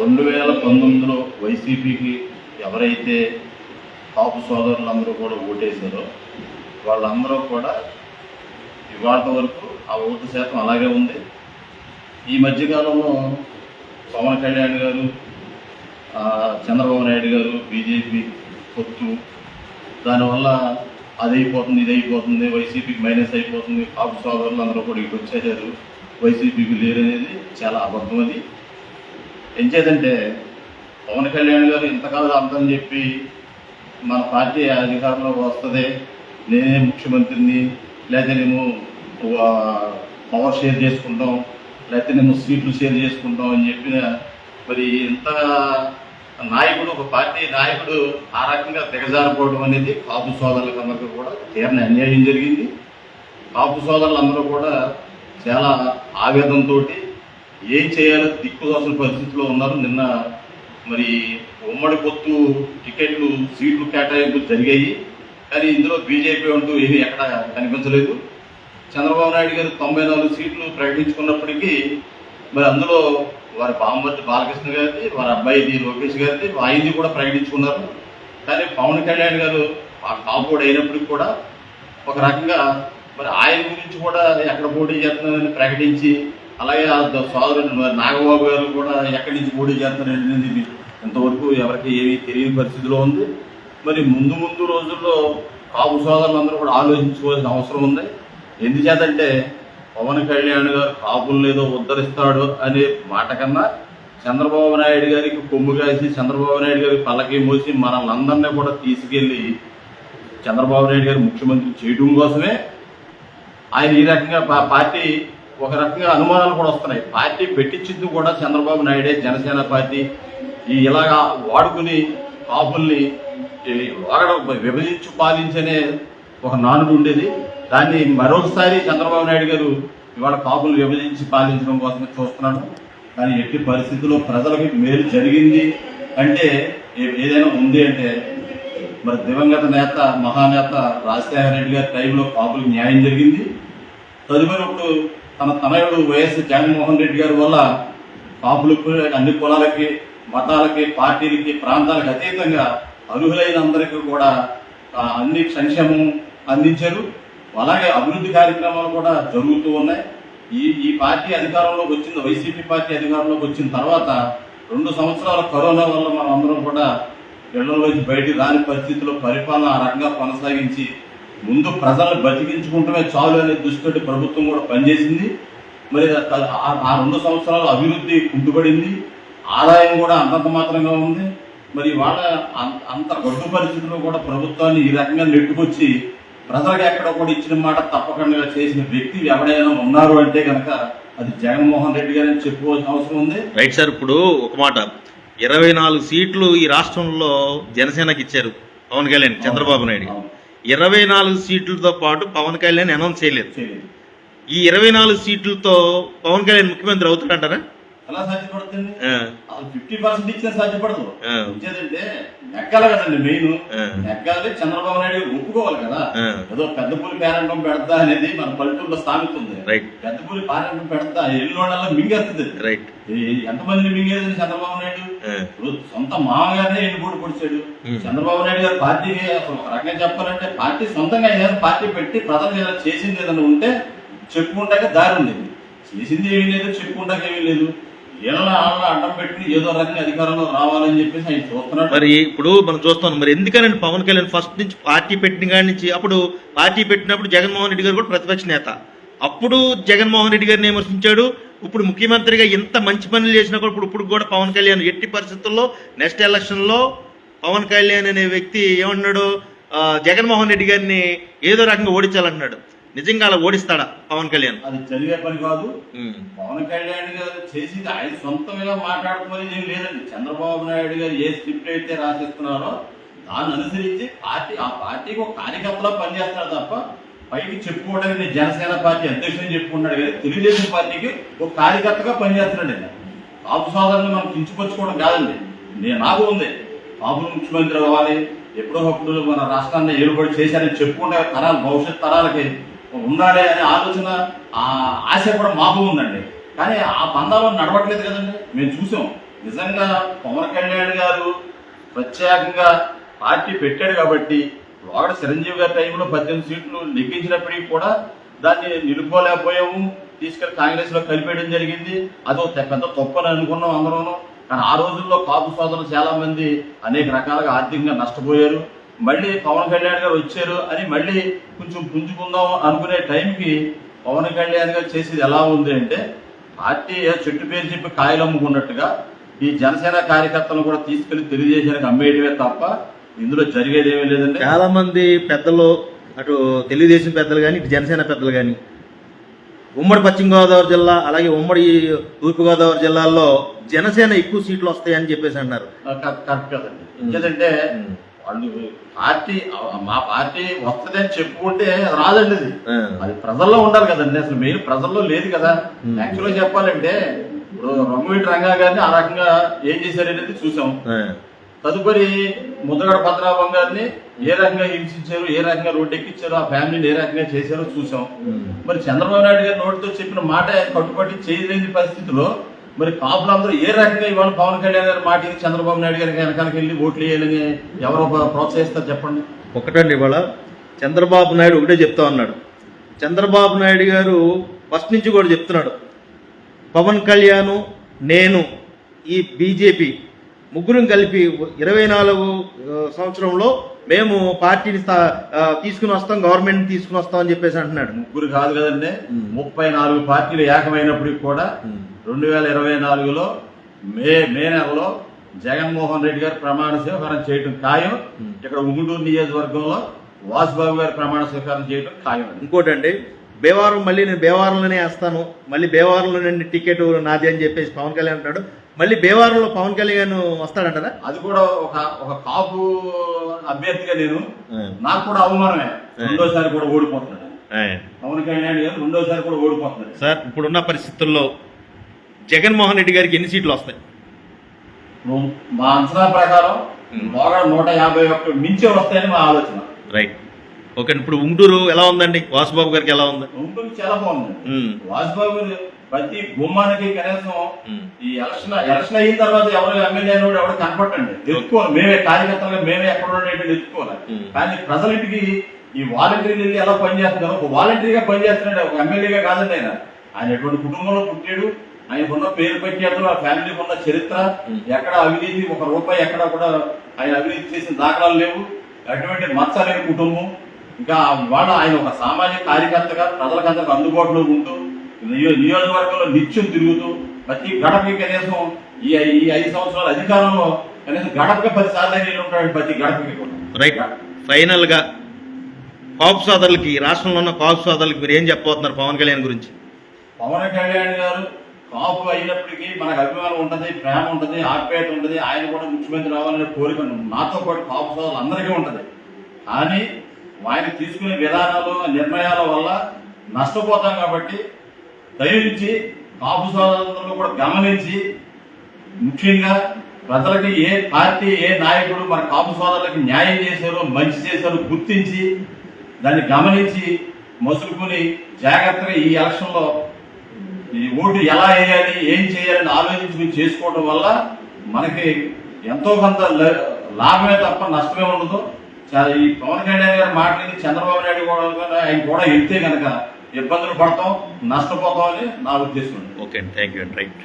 రెండు వేల పంతొమ్మిదిలో వైసీపీకి ఎవరైతే కాపు సోదరులందరూ కూడా ఓటేశారో వాళ్ళందరూ కూడా ఇవాళ వరకు ఆ ఓటు శాతం అలాగే ఉంది. ఈ మధ్యకాలంలో పవన్ కళ్యాణ్ గారు చంద్రబాబు నాయుడు గారు బీజేపీ పొత్తు దానివల్ల అది అయిపోతుంది ఇది అయిపోతుంది వైసీపీకి మైనస్ అయిపోతుంది కాపు సోదరులు అందరూ కూడా ఇటు వచ్చేసారు వైసీపీకి లేరు అనేది చాలా అబద్ధం అది. ఏం చేయదంటే పవన్ కళ్యాణ్ గారు ఇంతకాలం అర్థం చెప్పి మన పార్టీ అధికారంలోకి వస్తుంది నేనే ముఖ్యమంత్రిని లేకపోతే మేము పవర్ షేర్ చేసుకుంటాం లేకపోతే మేము సీట్లు షేర్ చేసుకుంటాం అని చెప్పిన మరి ఇంత నాయకుడు ఒక పార్టీ నాయకుడు ఆ రకంగా దిగజారిపోవడం అనేది కాపు సోదరులకు కూడా తీరని అన్యాయం జరిగింది. కాపు సోదరులందరూ కూడా చాలా ఆవేదంతో ఏం చేయాలో? దిక్కుదోసిన పరిస్థితిలో ఉన్నారు. నిన్న మరి ఉమ్మడి పొత్తు టికెట్లు సీట్లు కేటాయింపులు జరిగాయి. కానీ ఇందులో బీజేపీ అంటూ ఏమీ ఎక్కడ కనిపించలేదు. చంద్రబాబు నాయుడు గారు తొంభై నాలుగు సీట్లు ప్రకటించుకున్నప్పటికీ మరి అందులో వారి బామ్మర్తి బాలకృష్ణ గారిది వారి అబ్బాయిది లోకేష్ గారిది ఆయనది కూడా ప్రకటించుకున్నారు. కానీ పవన్ కళ్యాణ్ గారు ఆ కాపుడు అయినప్పటికి కూడా ఒక రకంగా మరి ఆయన గురించి కూడా ఎక్కడ పోటీ చేస్తున్నారని ప్రకటించి అలాగే ఆ సోదరుడు నాగబాబు గారు కూడా ఎక్కడి నుంచి పోటీ చేస్తున్నారనేది ఇంతవరకు ఎవరికి ఏమీ తెలియని పరిస్థితిలో ఉంది. మరి ముందు ముందు రోజుల్లో కాపు సోదరులందరూ కూడా ఆలోచించుకోవాల్సిన అవసరం ఉంది. ఎందుచేతంటే పవన్ కళ్యాణ్ గారు కాపులు ఏదో ఉద్ధరిస్తాడు అనే మాట కన్నా చంద్రబాబు నాయుడు గారికి కొమ్ము కాసి చంద్రబాబు నాయుడు గారికి పల్లకి మోసి మనల్ని అందరినీ కూడా తీసుకెళ్ళి చంద్రబాబు నాయుడు గారు ముఖ్యమంత్రి చేయడం కోసమే ఆయన ఈ రకంగా పార్టీ ఒక రకంగా అనుమానాలు కూడా వస్తున్నాయి. పార్టీ పెట్టించింది కూడా చంద్రబాబు నాయుడే జనసేన పార్టీ. ఈ ఇలాగా వాడుకుని కాపుల్ని ఈ విభజించి పాలించనే ఒక నానుడు ఉండేది. దాన్ని మరొకసారి చంద్రబాబు నాయుడు గారు ఇవాళ కాపులు విభజించి పాలించడం కోసం చూస్తున్నాడు కానీ ఎట్టి పరిస్థితుల్లో ప్రజలకు మేలు జరిగింది అంటే ఏదైనా ఉంది అంటే మరి దివంగత నేత మహానేత రాజశేఖర రెడ్డి గారి టైంలో కాపులకు న్యాయం జరిగింది. తదుపరి ఇప్పుడు తన తనయుడు వైఎస్ జగన్మోహన్ రెడ్డి గారి వల్ల కాపులకు అన్ని కులాలకి మతాలకి పార్టీలకి ప్రాంతాలకు అతీతంగా అర్హులైన అందరికీ కూడా అన్ని సంక్షేమం అందించారు. అలాగే అభివృద్ధి కార్యక్రమాలు కూడా జరుగుతూ ఉన్నాయి. ఈ ఈ పార్టీ అధికారంలోకి వచ్చింది వైసీపీ పార్టీ అధికారంలోకి వచ్చిన తర్వాత రెండు సంవత్సరాల కరోనా వల్ల మనం అందరం కూడా ఇళ్ళలోంచి బయటికి రాని పరిస్థితుల్లో పరిపాలన ఆ రకంగా కొనసాగించి ముందు ప్రజలను బతికించుకుంటమే చాలు అనే దృష్టితోటి ప్రభుత్వం కూడా పనిచేసింది. మరి ఆ- రెండు సంవత్సరాలు అభివృద్ధి కుంటుపడింది. ఆదాయం కూడా అంతంత మాత్రంగా ఉంది. మరి వాళ్ళ అంత గడ్డు పరిస్థితుల్లో కూడా ప్రభుత్వాన్ని ఈ రకంగా నెట్టుకొచ్చి ప్రజలకు ఎక్కడ కూడా ఇచ్చిన మాట తప్పకుండా చేసిన వ్యక్తి ఎవడైనా ఉన్నారు అంటే కనుక అది జగన్మోహన్ రెడ్డి గారని చెప్పుకోవాల్సిన అవసరం ఉంది. రైట్ సార్ ఇప్పుడు ఒక మాట. ఇరవై నాలుగు సీట్లు ఈ రాష్ట్రంలో జనసేనకి ఇచ్చారు. పవన్ కళ్యాణ్ చంద్రబాబు నాయుడు. ఇరవై నాలుగు సీట్లతో పాటు పవన్ కళ్యాణ్ అనౌన్స్ చేయలేదు. ఈ ఇరవై నాలుగు సీట్లతో పవన్ కళ్యాణ్ ముఖ్యమంత్రి అవుతాడంటారా ఎలా సాధ్యపడుతుంది? ఫిఫ్టీ పర్సెంట్ ఇచ్చినా సాధ్యపడదు. ఇచ్చేదంటే నెగ్గాలి కదండి మెయిన్. నెగ్గాలి చంద్రబాబు నాయుడు ఒప్పుకోవాలి కదా. ఏదో పెద్ద పూలి పేరంటం పెడతా అనేది మన పల్లెటూరులో సామెత ఉంది రైట్ పెద్ద పూలి పేరంటం పెడతా ఎల్లుండల్లా మింగేస్తుంది. రైట్ ఈ- ఎంతమందిని మింగేది చంద్రబాబు నాయుడు? ఇప్పుడు సొంత మామగారినే ఎన్ని కూడా పొడిచాడు. చంద్రబాబు నాయుడు గారు పార్టీకి అసలు ఒక రకంగా చెప్పాలంటే పార్టీ సొంతంగా ఏదైనా పార్టీ పెట్టి ప్రజలు ఏదైనా చేసింది ఏదైనా ఉంటే చెప్పుకుంటాక దారి ఉంది. చేసింది ఏమీ లేదు చెప్పుకుంటాక ఏమీ లేదు. ఏళ్ళ ఆళ్ళ అడ్డం ఏదో రకంగా అధికారంలో రావాలని చెప్పేసి ఆయన చూస్తున్నాడు. మరి ఇప్పుడు మనం చూస్తాం మరి ఎందుకనండి పవన్ కళ్యాణ్ ఫస్ట్ నుంచి పార్టీ పెట్టిన కాడి నుంచి అప్పుడు పార్టీ పెట్టినప్పుడు జగన్మోహన్ రెడ్డి గారు కూడా ప్రతిపక్ష నేత. అప్పుడు జగన్మోహన్ రెడ్డి గారిని విమర్శించాడు. ఇప్పుడు ముఖ్యమంత్రిగా ఎంత మంచి పనులు చేసినా కూడా ఇప్పుడు ఇప్పుడు కూడా పవన్ కళ్యాణ్ ఎట్టి పరిస్థితుల్లో నెక్స్ట్ ఎలక్షన్లో పవన్ కళ్యాణ్ అనే వ్యక్తి ఏమన్నాడు జగన్మోహన్ రెడ్డి గారిని ఏదో రకంగా ఓడించాలంటున్నాడు. నిజంగా అలా ఓడిస్తాడా పవన్ కళ్యాణ్? అది జరిగే పని కాదు. పవన్ కళ్యాణ్ గారు చేసింది ఆయన సొంతంగా మాట్లాడుకోవాలి ఏం లేదండి. చంద్రబాబు నాయుడు గారు ఏ స్క్రిప్ట్ అయితే రాసిస్తున్నారో దాన్ని అనుసరించి పార్టీ ఆ పార్టీకి ఒక కార్యకర్తలా పనిచేస్తాడు తప్ప పైకి చెప్పుకోవడానికి నేను జనసేన పార్టీ అధ్యక్షుని చెప్పుకున్నాడు కానీ తెలుగుదేశం పార్టీకి ఒక కార్యకర్తగా పనిచేస్తున్నాడు ఆయన. కాపు సోదరుని మనం కించుపరుచుకోవడం కాదండి. నేను నాకు ఉంది. కాపులు ముఖ్యమంత్రి అవ్వాలి. ఎప్పుడో అప్పుడు మన రాష్ట్రాన్ని ఏలుబడి చేశారని చెప్పుకుంటే తరాలు భవిష్యత్ తరాలకి ఉండాలి అనే ఆలోచన ఆ ఆశ కూడా మాకు ఉందండి. కానీ ఆ బంధాలు నడవట్లేదు కదండి. మేము చూసాం. నిజంగా పవన్ కళ్యాణ్ గారు ప్రత్యేకంగా పార్టీ పెట్టాడు కాబట్టి వాడు చిరంజీవి గారి టైంలో పద్దెనిమిది సీట్లు లెక్కించినప్పటికీ కూడా దాన్ని నిలుపుకోలేకపోయాము. తీసుకెళ్ళి కాంగ్రెస్లో కలిపేయడం జరిగింది. అదో పెద్ద తప్పని అనుకున్నాం అందరూ కానీ ఆ రోజుల్లో కాపు సోదరులు చాలా మంది అనేక రకాలుగా ఆర్థికంగా నష్టపోయారు. మళ్ళీ పవన్ కళ్యాణ్ గారు వచ్చారు అని మళ్ళీ కొంచెం పుంజుకుందాం అనుకునే టైంకి పవన్ కళ్యాణ్ గారు చేసేది ఎలా ఉంది అంటే పార్టీ చెట్టు పేరు చెప్పి కాయలు అమ్ముకున్నట్టుగా ఈ జనసేన కార్యకర్తలను కూడా తీసుకెళ్ళి తెలుగుదేశానికి అమ్మేయడమే తప్ప ఇందులో జరిగేది ఏమీ లేదండి. చాలా మంది పెద్దలు అటు తెలుగుదేశం పెద్దలు కానీ ఇటు జనసేన పెద్దలు కానీ ఉమ్మడి పశ్చిమ గోదావరి జిల్లా అలాగే ఉమ్మడి తూర్పు గోదావరి జిల్లాల్లో జనసేన ఎక్కువ సీట్లు వస్తాయని చెప్పేసి అన్నారు కరెక్ట్ కరెక్ట్ కదండి. ఎందుకంటే వాళ్ళు పార్టీ మా పార్టీ వస్తుందని చెప్పుకుంటే అది రాదండి అది. అది ప్రజల్లో ఉండాలి కదండి అసలు మెయిన్ ప్రజల్లో లేదు కదా. యాక్చువల్గా చెప్పాలంటే ఇప్పుడు రఘువీటి రంగా గారిని ఆ రకంగా ఏం చేశారనేది చూసాం. తదుపరి ముద్రగడ పద్మనాభం గారిని ఏ రకంగా హింసించారు ఏ రకంగా రోడ్డు ఎక్కించారు ఆ ఫ్యామిలీని ఏ రకంగా చేశారో చూసాం. మరి చంద్రబాబు నాయుడు గారి నోటితో చెప్పిన మాట కట్టుబడి చేయలేని పరిస్థితిలో మరి కాపులందరూ ఏ రకంగా ఇవాళ పవన్ కళ్యాణ్ గారి మాట చంద్రబాబు నాయుడు గారికి వెనకాలకి వెళ్ళి ఓట్లు వేయాలని ఎవరో ప్రోత్సహిస్తారు చెప్పండి? ఒకటండి ఇవాళ చంద్రబాబు నాయుడు ఒకటే చెప్తా ఉన్నాడు. చంద్రబాబు నాయుడు గారు ఫస్ట్ నుంచి కూడా చెప్తున్నాడు. పవన్ కళ్యాణ్ నేను ఈ బీజేపీ ముగ్గురం కలిపి ఇరవై నాలుగు సంవత్సరంలో మేము పార్టీని తీసుకుని వస్తాం గవర్నమెంట్ తీసుకుని వస్తాం అని చెప్పేసి అంటున్నాడు. ముగ్గురు కాదు కదండి. ముప్పై నాలుగు పార్టీలు ఏకమైనప్పటికి కూడా రెండు వేల ఇరవై నాలుగులో మే మే నెలలో జగన్మోహన్ రెడ్డి గారు ప్రమాణ స్వీకారం చేయడం ఖాయం. ఇక్కడ ఉంగుటూరు నియోజకవర్గంలో వాసుబాబు గారు ప్రమాణ స్వీకారం చేయడం ఖాయం ఇంకోటండి బేవారం మళ్ళీ నేను బేవారంలోనే వేస్తాను. మళ్ళీ బేవారంలో నేను టికెట్ నాది అని చెప్పేసి పవన్ కళ్యాణ్ అంటాడు మళ్ళీ బేవారంలో పవన్ కళ్యాణ్ వస్తాడంటారా అది కూడా ఒక ఒక కాపు అభ్యర్థిగా నేను. నాకు కూడా అవమానమే. రెండోసారి కూడా ఓడిపోతున్నాడు. పవన్ కళ్యాణ్ గారు రెండోసారి కూడా ఓడిపోతున్నాడు. సార్ ఇప్పుడున్న పరిస్థితుల్లో జగన్మోహన్ రెడ్డి గారికి ఎన్ని సీట్లు వస్తాయి? మా అంచనా ప్రకారం నూట యాభై ఒక్క మించే వస్తాయని మా ఆలోచన. రైట్ ఓకే ఇప్పుడు ఉంటూరు ఎలా ఉందండి? వాసుబాబు గారికి ఎలా ఉంది? ఉంటుంది చాలా బాగుంది. గారు ప్రతి గుమ్మానికి కనీసం ఈ ఎలక్షన్ ఎలక్షన్ అయిన తర్వాత ఎవరు ఎమ్మెల్యే కూడా ఎవరు కనపడండి ఎత్తుకోవాలి మేమే కార్యకర్తలుగా మేమే ఎక్కడ ఉండేది Hmm. కానీ ప్రజలింటికి ఈ వాలంటీర్లు వెళ్ళి ఎలా పనిచేస్తున్నారు ఒక వాలంటీర్గా పనిచేస్తున్నాడు ఒక ఎమ్మెల్యేగా కాదండి ఆయన. ఆయన ఎటువంటి కుటుంబంలో పుట్టాడు ఆయనకున్న పేరు ప్రఖ్యాతులు ఆ ఫ్యామిలీకి ఉన్న చరిత్ర. ఎక్కడ అవినీతి ఒక రూపాయి ఎక్కడ కూడా ఆయన అవినీతి చేసిన దాఖలాలు లేవు. అటువంటి మచ్చలేని కుటుంబం. ఇంకా వాళ్ళ ఆయన ఒక సామాజిక కార్యకర్తగా ప్రజలకందరికి అందుబాటులో ఉంటూ నియో నియోజకవర్గంలో నిత్యం తిరుగుతూ ప్రతి గడపకి కనీసం ఈ ఈ ఐదు సంవత్సరాల అధికారంలో కనీసం గడపకి పది సార్లు వెళ్ళి ఉంటాడు ప్రతి గడపకి రైట్ ఫైనల్గా కాపు సోదరులకి రాష్ట్రంలో ఉన్న కాపు సోదరులకి మీరు ఏం చెప్పబోతున్నారు పవన్ కళ్యాణ్ గురించి? పవన్ కళ్యాణ్ గారు కాపు అయినప్పటికీ మనకు అభిమానం ఉంటుంది ప్రేమ ఉంటుంది ఆప్యాయత ఉంటుంది. ఆయన కూడా ముఖ్యమంత్రి రావాలనే కోరిక నాతో పాటు బాబు సోదరులు అందరికీ ఉంటుంది. కానీ ఆయన తీసుకునే విధానాలు నిర్ణయాల వల్ల నష్టపోతాం కాబట్టి దయించి బాబు సోదరులను కూడా గమనించి ముఖ్యంగా ప్రజలకి ఏ పార్టీ ఏ నాయకుడు మన కాపు సోదరులకు న్యాయం చేశారో మంచి చేశారో గుర్తించి దాన్ని గమనించి మసులుకుని జాగ్రత్తగా ఈ ఎలక్షన్లో ఈ ఓటు ఎలా వేయాలి ఏం చేయాలని ఆలోచించుకుని చేసుకోవడం వల్ల మనకి ఎంతో కొంత లాభమే తప్ప నష్టమే ఉండదు. ఈ పవన్ కళ్యాణ్ గారి మాట్లాడి చంద్రబాబు నాయుడు కూడా ఆయన కూడా వెళ్తే కనుక ఇబ్బందులు పడతాం నష్టపోతాం అని నా ఉద్దేశం. Okay thank you right.